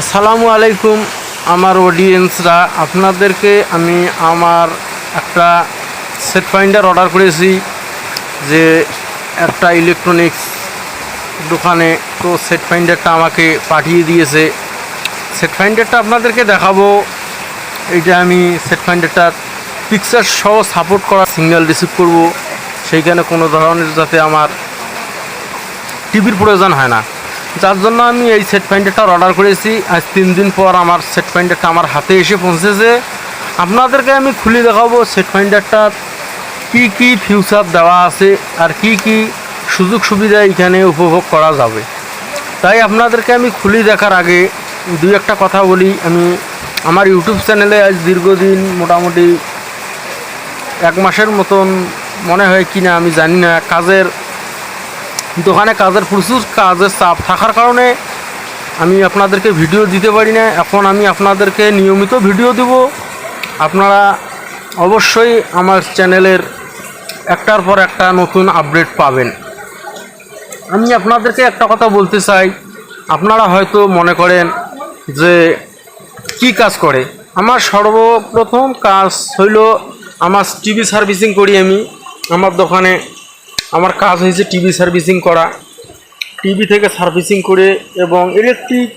আসসালামু আলাইকুম আমার অডিয়েন্সরা আপনাদেরকে আমি আমার একটা সেট ফাইন্ডার অর্ডার করেছি যে একটা ইলেকট্রনিক্স দোকানে তো সেট ফাইন্ডারটা আমাকে পাঠিয়ে দিয়েছে। সেট ফাইন্ডারটা আপনাদেরকে দেখাবো। এইটা আমি সেট ফাইন্ডারটার পিকচার সহ সাপোর্ট করা সিগন্যাল রিসিভ করব। সেইখানে কোনো ধরনের যাতে আমার টিভির প্রয়োজন হয় না। যার জন্য আমি এই সেট ফাইন্ডারটার অর্ডার করেছি। আজ তিন দিন পর আমার সেট ফাইন্ডারটা আমার হাতে এসে পৌঁছেছে। আপনাদেরকে আমি খুলে দেখাবো সেট ফাইন্ডারটার কী কী ফিউচার দেওয়া আছে আর কি কি সুযোগ সুবিধা এখানে উপভোগ করা যাবে। তাই আপনাদেরকে আমি খুলি দেখার আগে দুই একটা কথা বলি। আমি আমার ইউটিউব চ্যানেলে আজ দীর্ঘদিন মোটামুটি এক মাসের মতন মনে হয় কি না আমি জানি না। কাজের দোকানে কাজের প্রচুর কাজের চাপ থাকার কারণে আমি আপনাদেরকে ভিডিও দিতে পারি না। এখন আমি আপনাদেরকে নিয়মিত ভিডিও দেব। আপনারা অবশ্যই আমার চ্যানেলের একটার পর একটা নতুন আপডেট পাবেন। আমি আপনাদেরকে একটা কথা বলতে চাই। আপনারা হয়তো মনে করেন যে, কি কাজ করে? আমার সর্বপ্রথম কাজ হইল আমার টিভি সার্ভিসিং করি আমি। আমার দোকানে আমার কাজ হয়েছে টিভি সার্ভিসিং করা। টিভি থেকে সার্ভিসিং করে এবং ইলেকট্রিক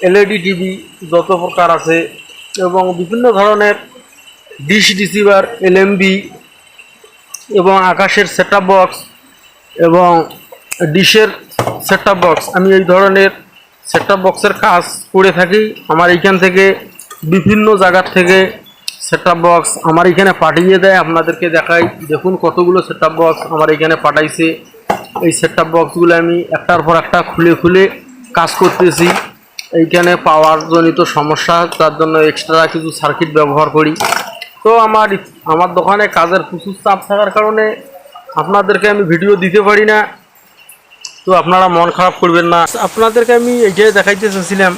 এলইডি টিভি যত প্রকার আছে এবং বিভিন্ন ধরনের ডিশ রিসিভার এলএমবি এবং আকাশের সেটআপ বক্স এবং ডিশের সেটআপ বক্স আমি এই ধরনের সেটআপ বক্সের কাজ করে থাকি। আমার এইখান থেকে বিভিন্ন জায়গার থেকে সেটআপ বক্স আমার এখানে পাঠিয়ে দেয়, আপনাদেরকে দেখাই। দেখুন কতগুলো সেটআপ বক্স আমার এখানে পাঠাইছে। এই সেটআপ বক্সগুলো আমি একটার পর একটা খুলে খুলে কাজ করতেছি। এইখানে পাওয়ার জনিত সমস্যা, তার জন্য এক্সট্রা কিছু সার্কিট ব্যবহার করি। তো আমার আমার দোকানে কাজের প্রচুর চাপ থাকার কারণে আপনাদেরকে আমি ভিডিও দিতে পারি না। তো আপনারা মন খারাপ করবেন না। আপনাদেরকে আমি এইটাই দেখাইতে চাইছিলাম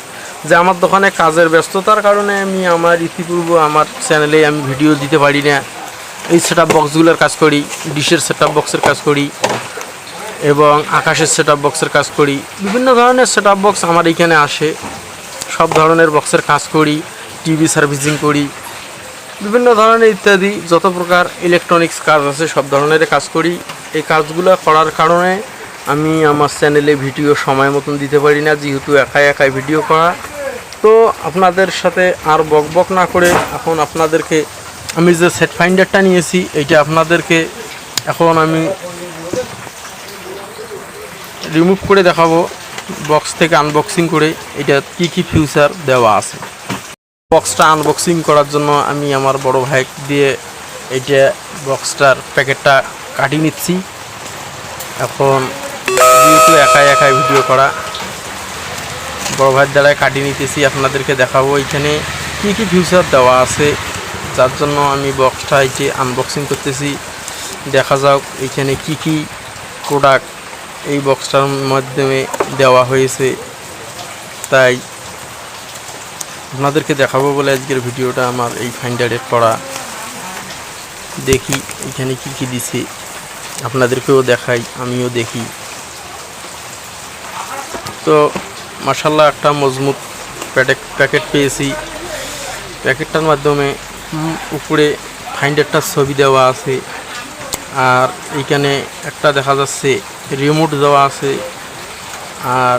যে আমার দোকানে কাজের ব্যস্ততার কারণে আমি আমার ইতিপূর্ব আমার চ্যানেলে আমি ভিডিও দিতে পারি না। এই সেট আপ বক্সগুলোর কাজ করি, ডিশের সেট আপ বক্সের কাজ করি এবং আকাশের সেট আপ বক্সের কাজ করি। বিভিন্ন ধরনের সেট আপ বক্স আমার এখানে আসে। সব ধরনের বক্সের কাজ করি টিভি সার্ভিসিং করি। বিভিন্ন ধরনের ইত্যাদি, যত প্রকার ইলেকট্রনিক্স কাজ আছে সব ধরনের কাজ করি। এই কাজগুলো করার কারণে আমি আমার চ্যানেলে ভিডিও সময় মতন দিতে পারি না, যেহেতু একাই একাই ভিডিও করা। তো আপনাদের সাথে আর বক বক না করে এখন আপনাদেরকে আমি যে সেট ফাইন্ডারটা নিয়েছি, এইটা আপনাদেরকে এখন আমি রিমুভ করে দেখাবো বক্স থেকে আনবক্সিং করে। এটা কি কি ফিউচার দেওয়া আছে? বক্সটা আনবক্সিং করার জন্য আমি আমার বড় ভাই দিয়ে এইটা বক্সটার প্যাকেটটা কাটিয়ে নিচ্ছি। এখন যেহেতু একাই একাই ভিডিও করা। বড় ভাইয়ের দ্বারাই কাটিয়ে নিতেছি, আপনাদেরকে দেখাবো এখানে কি কি ফিউচার দেওয়া আছে। যার জন্য আমি বক্সটা এটি আনবক্সিং করতেছি। দেখা যাক এখানে কি কি প্রোডাক্ট এই বক্সটার মাধ্যমে দেওয়া হয়েছে। তাই আপনাদেরকে দেখাবো বলে আজকের ভিডিওটা আমার এই ফাইন্ডারের করা। দেখি এখানে কি কি দিছে। আপনাদেরকেও দেখাই, আমিও দেখি। তো মাসাল্লাহ একটা মজবুত প্যাকেট প্যাকেট পেয়েছি। প্যাকেটটার মাধ্যমে উপরে ফাইন্ডারটার ছবি দেওয়া আছে। আর এইখানে একটা দেখা যাচ্ছে রিমোট দেওয়া আছে। আর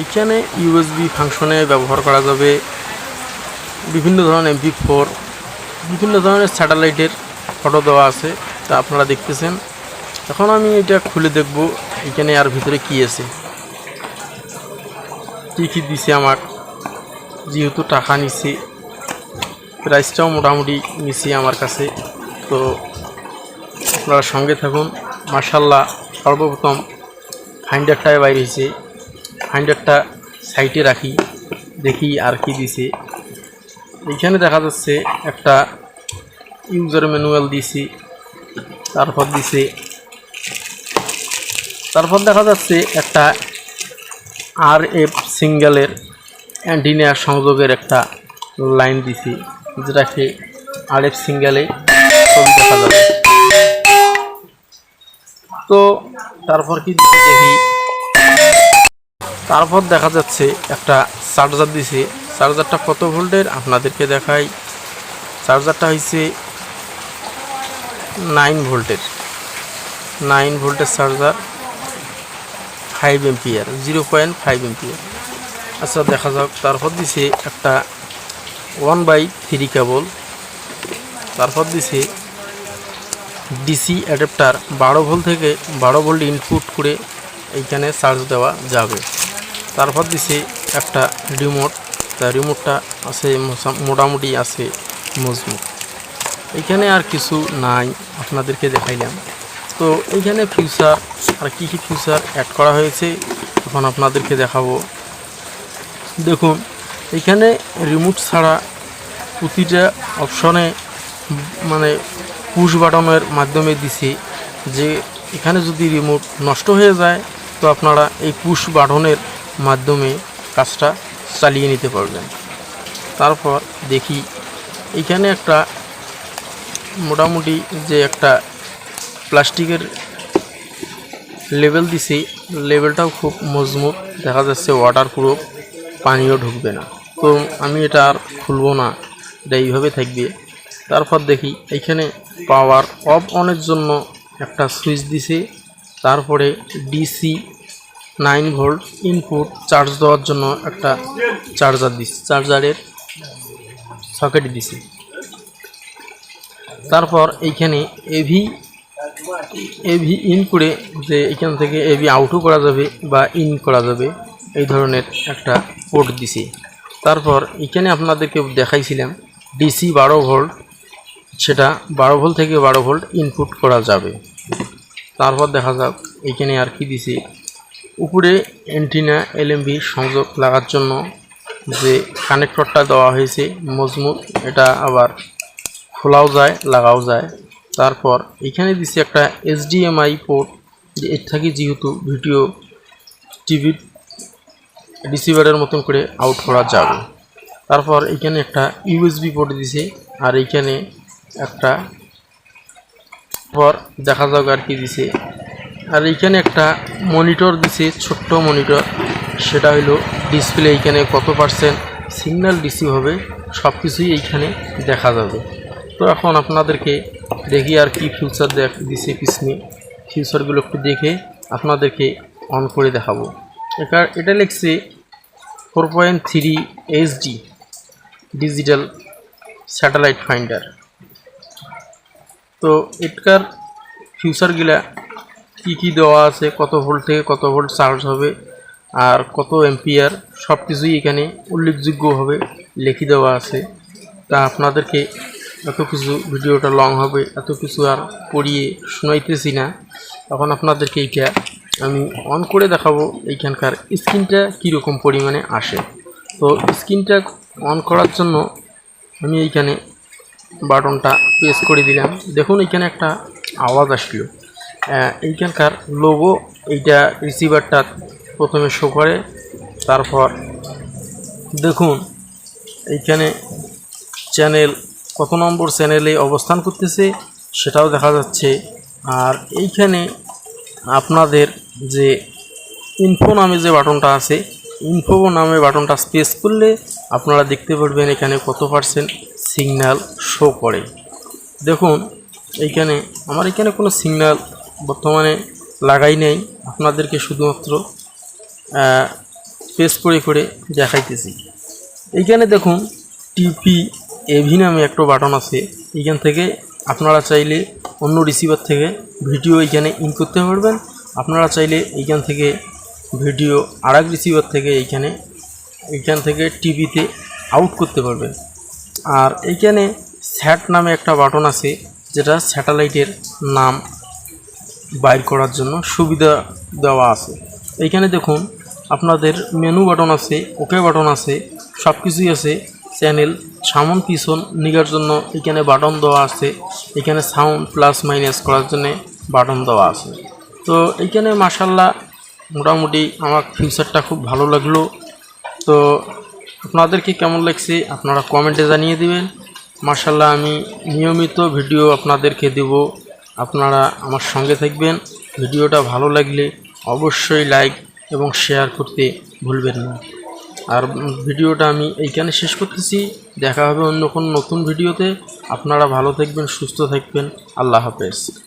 এইখানে ইউএসবি ফাংশনে ব্যবহার করা যাবে বিভিন্ন ধরনের এমপি ফোর বিভিন্ন ধরনের স্যাটেলাইটের ফটো দেওয়া আছে। তা আপনারা দেখতেছেন। এখন আমি এটা খুলে দেখব এখানে আর ভিতরে কি আছে। কী দিছে আমার যেহেতু টাকা নিছি, প্রাইসটাও মোটামুটি নিছি আমার কাছে। তো আপনারা সঙ্গে থাকুন। মার্শাল্লাহ সর্বপ্রথম ফাইন্ডারটায় বাইরে হয়েছে ফাইন্ডারটা সাইডে রাখি, দেখি আর কি দিছে। এইখানে দেখা যাচ্ছে একটা ইউজার ম্যানুয়াল দিছি, তারপর দিছে, তারপর দেখা যাচ্ছে একটা আর এফ সিঙ্গেলের অ্যান্টিনা সংযোগের একটা লাইন দিছি, যেটাকে আর এফ সিঙ্গেলে ছবি দেখা যাবে। তো তারপর কি দেখি। তারপর দেখা যাচ্ছে একটা চার্জার দিছে। চার্জারটা কত ভোল্টের? আপনাদেরকে দেখাই। চার্জারটা হয়েছে নাইন ভোল্টের। নাইন ভোল্টের charger five ampere zero point five ampere আচ্ছা দেখা যাক। তারপর দিছে একটা ওয়ান বাই থ্রি কেবল তারপর দিছে ডিসি অ্যাডাপ্টার বারো ভোল্ট থেকে বারো ভোল্ট ইনপুট করে এইখানে চার্জ দেওয়া যাবে। তারপর দিছে একটা রিমোট তা রিমোটটা আছে মোটামুটি আছে, মজবুত। এইখানে আর কিছু নাই, আপনাদেরকে দেখাইলাম। তো এইখানে ফিউচার আর কী কী ফিউচার অ্যাড করা হয়েছে, এখন আপনাদেরকে দেখাবো। দেখুন, এখানে রিমোট ছাড়া প্রতিটা অপশনে মানে পুশ বাটনের মাধ্যমে দিছি যে এখানে যদি রিমোট নষ্ট হয়ে যায়, তো আপনারা এই পুশ বাটনের মাধ্যমে কাজটা চালিয়ে নিতে পারবেন। তারপর দেখি, এখানে একটা মোটামুটি যে একটা প্লাস্টিকের লেভেল দিছি লেভেলটাও খুব মজবুত, দেখা যাচ্ছে ওয়াটার প্রুফ পানিও ঢুকবে না। তো আমি এটা আর খুলবো না। এটা এইভাবে থাকবে। তারপর দেখি এখানে পাওয়ার অফ অনের জন্য একটা সুইচ দিছে। তারপরে DC nine volt input charge দেওয়ার জন্য একটা চার্জার দিছে। চার্জারের সকেট দিছে। তারপর এইখানে এভি এভি ইন করে যে এখান থেকে এভি আউটও করা যাবে বা ইন করা যাবে। এই ধরনের একটা পোর্ট দিছি। তারপর এখানে আপনাদেরকে দেখাইছিলাম ডিসি বারো ভোল্ট সেটা বারো ভোল্ট থেকে বারো ভোল্ট ইনপুট করা যাবে। তারপর দেখা যাক এখানে আর কি দিছি। উপরে অ্যান্টিনা এলএমবি সংযোগ লাগার জন্য যে কানেক্টরটা দেওয়া হয়েছে, মজবুত, এটা আবার খোলাও যায়, লাগাও যায়। তারপর এখানে দিছি একটা এইচডিএমআই পোর্ট এর থেকে যেহেতু ভিডিও টিভি রিসিভারের মতন করে আউট করা যাবে। তারপর এখানে একটা ইউএসবি পোর্ট দিছে, আর এইখানে একটা পর দেখা যাক আর কি দিছে। আর এইখানে একটা মনিটর দিছে, ছোট্ট মনিটর সেটা হলো ডিসপ্লে এইখানে কত পার্সেন্ট সিগন্যাল রিসিভ হবে সব কিছুই এইখানে দেখা যাবে। তো এখন আপনাদেরকে দেখি আর কি ফিউচার দেখ, দিছে পিছনে ফিউচারগুলো একটু দেখে আপনাদেরকে অন করে দেখাবো। এটা এটা লিখছে four point three HD digital satellite finder. তো এটার ফিউচারগুলা কি কি দেওয়া আছে, কত ভোল্ট থেকে কত ভোল্ট চার্জ হবে আর কত এম্পিয়ার সব কিছুই এখানে উল্লেখযোগ্যভাবে লিখে দেওয়া আছে। তা আপনাদেরকে এত কিছু ভিডিওটা লং হবে, এত কিছু আর পড়িয়ে শোনাইতেছি না। তখন আপনাদেরকে এইটা আমি অন করে দেখাবো এইখানকার স্ক্রিনটা কীরকম পরিমাণে আসে। তো স্ক্রিনটা অন করার জন্য আমি এইখানে বাটনটা প্রেস করে দিলাম। দেখুন এখানে একটা আওয়াজ আসলো। এইখানকার লোগো এইটা রিসিভারটা প্রথমে শো করে, তারপর দেখুন, এইখানে চ্যানেল কত নম্বর চ্যানেলে অবস্থান করতেছে সেটাও দেখা যাচ্ছে। আর এইখানে আপনাদের যে ইনফো নামে যে বাটনটা আছে ইনফো নামে বাটনটা স্পেস করলে আপনারা দেখতে পারবেন এখানে কত পার্সেন্ট সিগন্যাল শো করে। দেখুন, এইখানে আমার এখানে কোনো সিগন্যাল বর্তমানে লাগাই নেই, আপনাদেরকে শুধুমাত্র স্পেস করে করে দেখাইতেছি। এইখানে দেখুন টিপি এভি নামে একটা বাটন আছে, এইখান থেকে আপনারা চাইলে অন্য রিসিভার থেকে ভিডিও এইখানে ইন করতে পারবেন। আপনারা চাইলে এইখান থেকে ভিডিও আর এক রিসিভার থেকে এইখানে, এইখান থেকে টিভিতে আউট করতে পারবেন। আর এইখানে স্যাট নামে একটা বাটন আছে, যেটা স্যাটেলাইটের নাম বাইর করার জন্য সুবিধা দেওয়া আছে। এইখানে দেখুন, আপনাদের মেনু বাটন আছে ওকে বাটন আছে সব কিছুই আছে। চ্যানেল সামন পিছন নিগার জন্য এখানে বাটন দেওয়া আছে। এখানে সাউন্ড প্লাস মাইনাস করার জন্য বাটন দেওয়া আছে। তো এইখানে মাসাল্লাহ মোটামুটি আমার ফিউচারটা খুব ভালো লাগল। তো আপনাদেরকে কেমন লাগছে আপনারা কমেন্টে জানিয়ে দিবেন। মার্শাল্লাহ আমি নিয়মিত ভিডিও আপনাদেরকে দেব। আপনারা আমার সঙ্গে থাকবেন। ভিডিওটা ভালো লাগলে অবশ্যই লাইক এবং শেয়ার করতে ভুলবেন না। আর ভিডিওটা আমি এইখানে শেষ করতেছি। দেখা হবে অন্য কোনো নতুন ভিডিওতে। আপনারা ভালো থাকবেন, সুস্থ থাকবেন। আল্লাহ হাফেজ।